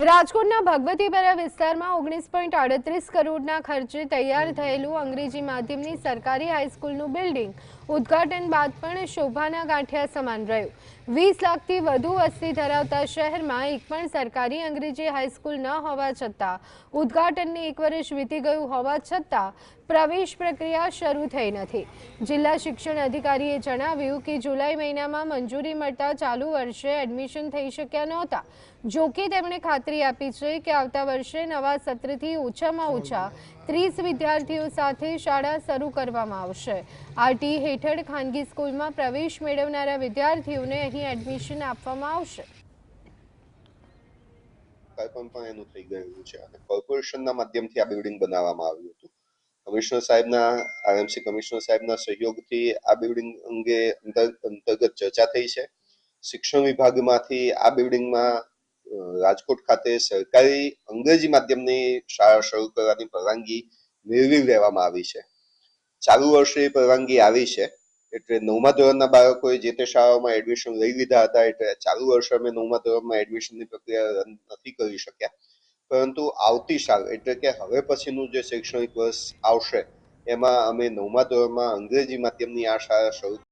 રાજકોટના ભગવતીપરા વિસ્તારમાં ઓગણીસ પોઈન્ટ આડત્રીસ કરોડના ખર્ચે તૈયાર થયેલું અંગ્રેજી માધ્યમની સરકારી હાઈસ્કૂલનું બિલ્ડિંગ ઉદ્ઘાટન બાદ પણ શોભાના ગાંઠિયા સમાન રહ્યું. વીસ લાખથી વધુ વસ્તી ધરાવતા શહેરમાં એક પણ સરકારી અંગ્રેજી હાઈસ્કૂલ ન હોવા છતાં, ઉદ્ઘાટનને એક વર્ષ વીતી ગયું હોવા છતાં, પ્રવેશ પ્રક્રિયા શરૂ થઈ નથી. જિલ્લા શિક્ષણ અધિકારીએ જણાવ્યું કે જુલાઈ મહિનામાં મંજૂરી મળતા ચાલુ વર્ષે એડમિશન થઈ શક્યા નહોતા. જો કે તેમણે ખાતરી આપી છે કે આવતા વર્ષે નવા સત્રથી ઓછામાં ઓછા ત્રીસ વિદ્યાર્થીઓ સાથે શાળા શરૂ કરવામાં આવશે. આરટી હેઠળ ખાનગી સ્કૂલમાં પ્રવેશ મેળવનારા વિદ્યાર્થીઓને અહીં એડમિશન આપવામાં આવશે. કાંઈ પણ એનું થઈ ગયેલું છે. અને કોર્પોરેશનના માધ્યમથી આ બિલ્ડિંગ બનાવવામાં આવ્યું હતું. કમિશનર સાહેબના, આરએમસી કમિશનર સાહેબના સહયોગથી આ બિલ્ડિંગ અંગે અંતર- અંતર્ગત ચર્ચા થઈ છે. શિક્ષણ વિભાગમાંથી આ બિલ્ડિંગમાં રાજકોટ ખાતે સરકારી અંગ્રેજી માધ્યમની શાળા શરૂ કરવાની પરવાનગી મેળવી લેવામાં આવી છે. ચાલુ વર્ષે પરવાનગી આવી છે. એટલે નવમા ધોરણના બાળકોએ જે તે શાળાઓમાં એડમિશન લઈ લીધા હતા, એટલે ચાલુ વર્ષે અમે નવમા ધોરણમાં એડમિશનની પ્રક્રિયા નથી કરી શક્યા. પરંતુ આવતી સાલ, એટલે કે હવે પછીનું જે શૈક્ષણિક વર્ષ આવશે, એમાં અમે નવમા ધોરણમાં અંગ્રેજી માધ્યમની આ શાળા શરૂ